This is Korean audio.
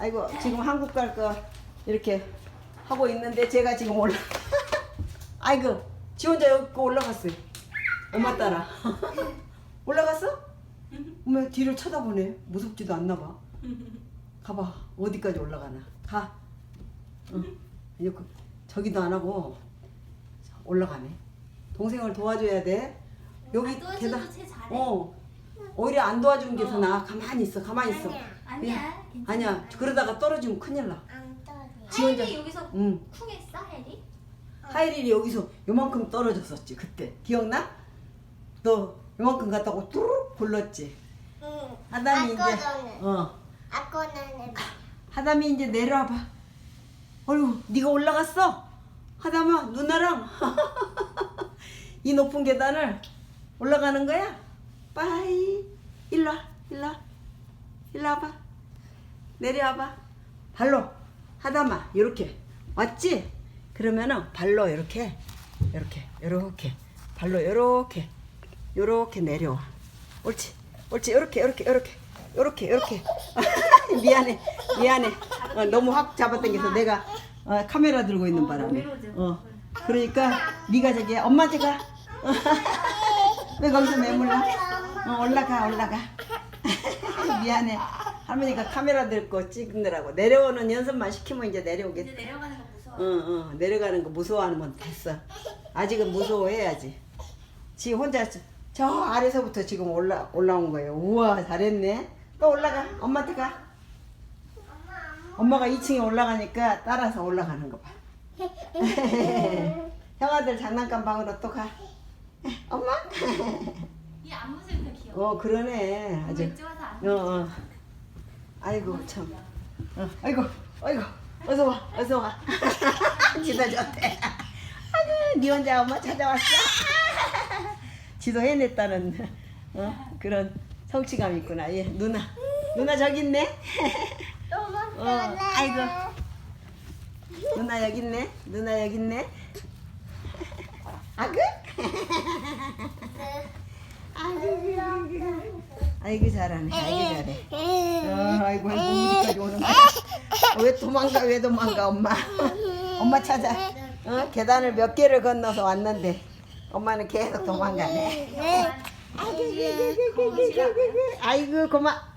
아이고 지금 한국 갈 거 이렇게 하고 있는데 제가 지금 올라. 아이고 지 혼자 여기 올라갔어요. 엄마 따라. 올라갔어? 엄마 뒤를 쳐다보네. 무섭지도 않나 봐. 가봐 어디까지 올라가나. 가. 응. 이제 그- 저기도 안 하고 올라가네. 동생을 도와줘야 돼. 여기 계단. 쟤 잘해. 어. 오히려 안 도와주는 게 더 나아. 가만히 있어. 가만히 있어. 아니야. 괜찮아. 아니야. 그러다가 떨어지면 큰일 나. 안. 지 혼자. 하일이 여기서 응. 쿵 했어 해리? 하이린이 여기서 요만큼 떨어졌었지 그때 기억나? 너 요만큼 갔다고 뚜룩 굴렀지 응. 하담이 이제 아까 전에. 어 아까 전에. 하담이 이제 내려와봐 어휴 네가 올라갔어? 하담아 누나랑 이 높은 계단을 올라가는 거야? 빠이 일로 와 일로 와 일로 와봐 내려와봐. 발로. 하담아 이렇게. 왔지? 그러면은 발로 이렇게 이렇게 이렇게. 발로 이렇게 이렇게 내려와. 옳지. 옳지. 이렇게 이렇게 이렇게. 이렇게 이렇게. 미안해. 미안해. 어, 너무 확 잡아당겨서 내가 어, 카메라 들고 있는 바람에. 어. 그러니까 네가 저기 엄마한테 가. 왜 거기서 매물러 어, 올라가 올라가. 미안해 할머니가 카메라 들고 찍느라고 내려오는 연습만 시키면 이제 내려오겠다 이제 내려가는 거 무서워. 응, 응. 내려가는 거 무서워하면 됐어. 아직은 무서워해야지. 지 혼자 저- 저 아래서부터 지금 올라 올라온 거예요. 우와, 잘했네. 또 올라가. 엄마한테 가. 엄마가 2층에 올라가니까 따라서 올라가는 거 봐. 형아들 장난감 방으로 또 가. 엄마? 이 안무새가 귀여워. 어, 그러네. 아주. 이쪽 와서 안. 어, 어. 아이고 참. 어, 아이고, 아이고. 어서 와, 어서 와. 지도 좋대. 아이고, 니 혼자 엄마 찾아왔어. 지도 해냈다는 어, 그런 성취감 있구나. 예, 누나. 누나 저기 있네. 어. 아이고. 누나 여기 있네. 누나 여기 있네. 아그? 아이고 잘하네. 아이고 잘해. 어, 아이고 아이고 우리까지 오는 거야. 어, 왜 도망가 왜 도망가 엄마. 엄마 찾아. 어? 계단을 몇 개를 건너서 왔는데 엄마는 계속 도망가네. 아이고 고마.